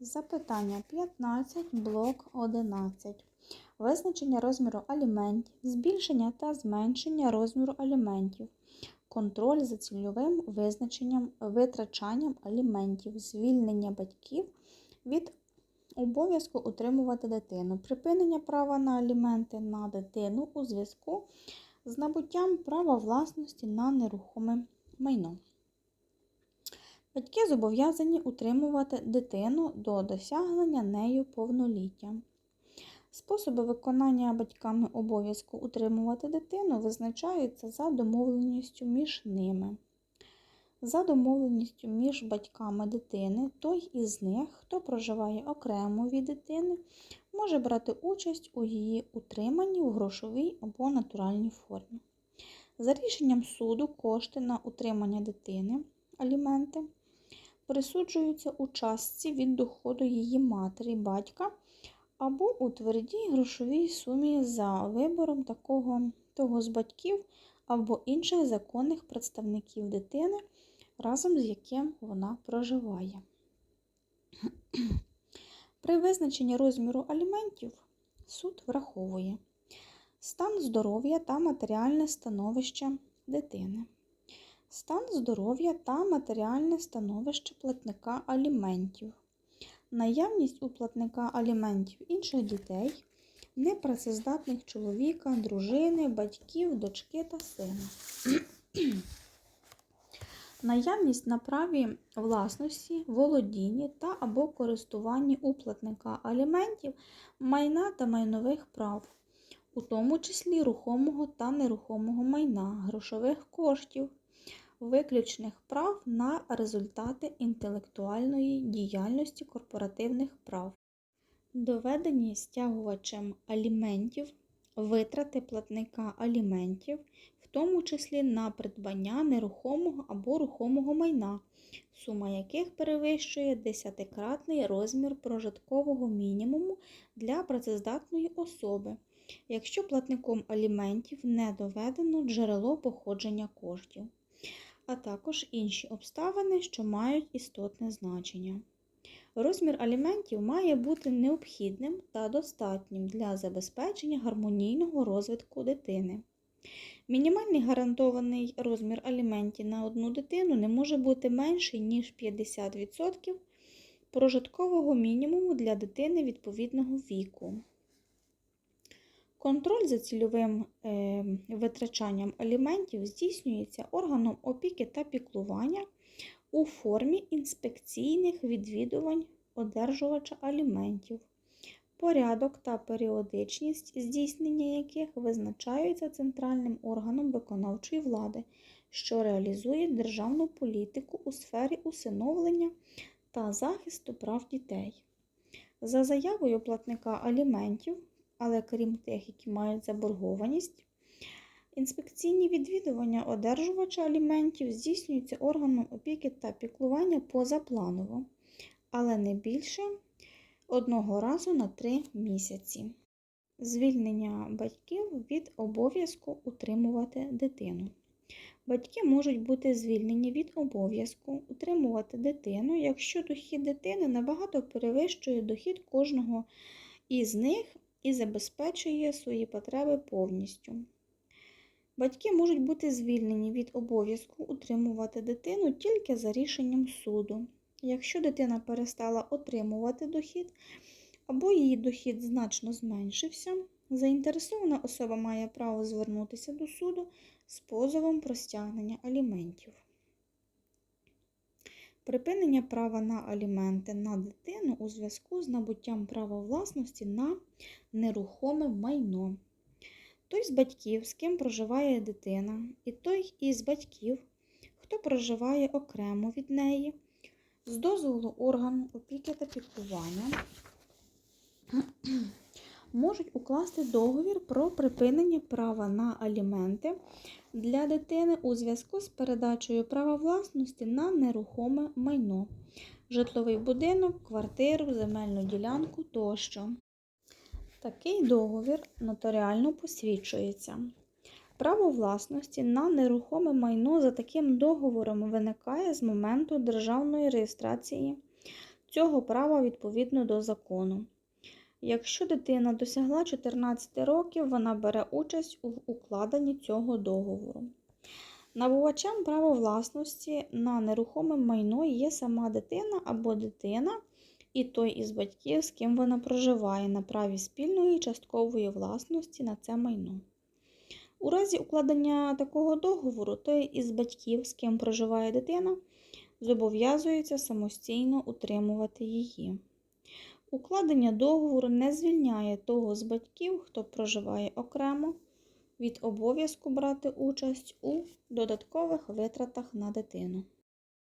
Запитання 15, блок 11. Визначення розміру аліментів, збільшення та зменшення розміру аліментів, контроль за цільовим визначенням витрачанням аліментів, звільнення батьків від обов'язку утримувати дитину, припинення права на аліменти на дитину у зв'язку з набуттям права власності на нерухоме майно. Батьки зобов'язані утримувати дитину до досягнення нею повноліття. Способи виконання батьками обов'язку утримувати дитину визначаються за домовленістю між ними. За домовленістю між батьками дитини, той із них, хто проживає окремо від дитини, може брати участь у її утриманні в грошовій або натуральній формі. За рішенням суду кошти на утримання дитини, аліменти, присуджуються у частці від доходу її матері, батька або у твердій грошовій сумі за вибором такого, того з батьків або інших законних представників дитини, разом з яким вона проживає. При визначенні розміру аліментів суд враховує стан здоров'я та матеріальне становище дитини, стан здоров'я та матеріальне становище платника аліментів, наявність у платника аліментів інших дітей, непрацездатних чоловіка, дружини, батьків, дочки та сина. Наявність на праві власності, володінні та або користуванні у платника аліментів, майна та майнових прав, у тому числі рухомого та нерухомого майна, грошових коштів, виключних прав на результати інтелектуальної діяльності корпоративних прав, доведені стягувачем аліментів, витрати платника аліментів, в тому числі на придбання нерухомого або рухомого майна, сума яких перевищує десятикратний розмір прожиткового мінімуму для працездатної особи, якщо платником аліментів не доведено джерело походження коштів, а також інші обставини, що мають істотне значення. Розмір аліментів має бути необхідним та достатнім для забезпечення гармонійного розвитку дитини. Мінімальний гарантований розмір аліментів на одну дитину не може бути менший, ніж 50% прожиткового мінімуму для дитини відповідного віку. Контроль за цільовим е, витрачанням аліментів здійснюється органом опіки та піклування у формі інспекційних відвідувань одержувача аліментів, порядок та періодичність здійснення яких визначаються центральним органом виконавчої влади, що реалізує державну політику у сфері усиновлення та захисту прав дітей. За заявою платника аліментів, але крім тих, які мають заборгованість, Інспекційні відвідування одержувача аліментів здійснюються органом опіки та піклування позапланово, але не більше одного разу на три місяці. Звільнення батьків від обов'язку утримувати дитину. Батьки можуть бути звільнені від обов'язку утримувати дитину, якщо дохід дитини набагато перевищує дохід кожного із них і забезпечує свої потреби повністю. Батьки можуть бути звільнені від обов'язку утримувати дитину тільки за рішенням суду. Якщо дитина перестала отримувати дохід, або її дохід значно зменшився, заінтересована особа має право звернутися до суду з позовом про стягнення аліментів. Припинення права на аліменти на дитину у зв'язку з набуттям права власності на нерухоме майно. Той з батьків, з ким проживає дитина, і той із батьків, хто проживає окремо від неї, з дозволу органу опіки та піклування, можуть укласти договір про припинення права на аліменти для дитини у зв'язку з передачею права власності на нерухоме майно, житловий будинок, квартиру, земельну ділянку тощо. Такий договір нотаріально посвідчується. Право власності на нерухоме майно за таким договором виникає з моменту державної реєстрації цього права відповідно до закону. Якщо дитина досягла 14 років, вона бере участь у укладенні цього договору. Набувачем права власності на нерухоме майно є сама дитина або дитина і той із батьків, з ким вона проживає на праві спільної часткової власності на це майно. У разі укладення такого договору, той із батьків, з ким проживає дитина, зобов'язується самостійно утримувати її. Укладення договору не звільняє того з батьків, хто проживає окремо, від обов'язку брати участь у додаткових витратах на дитину.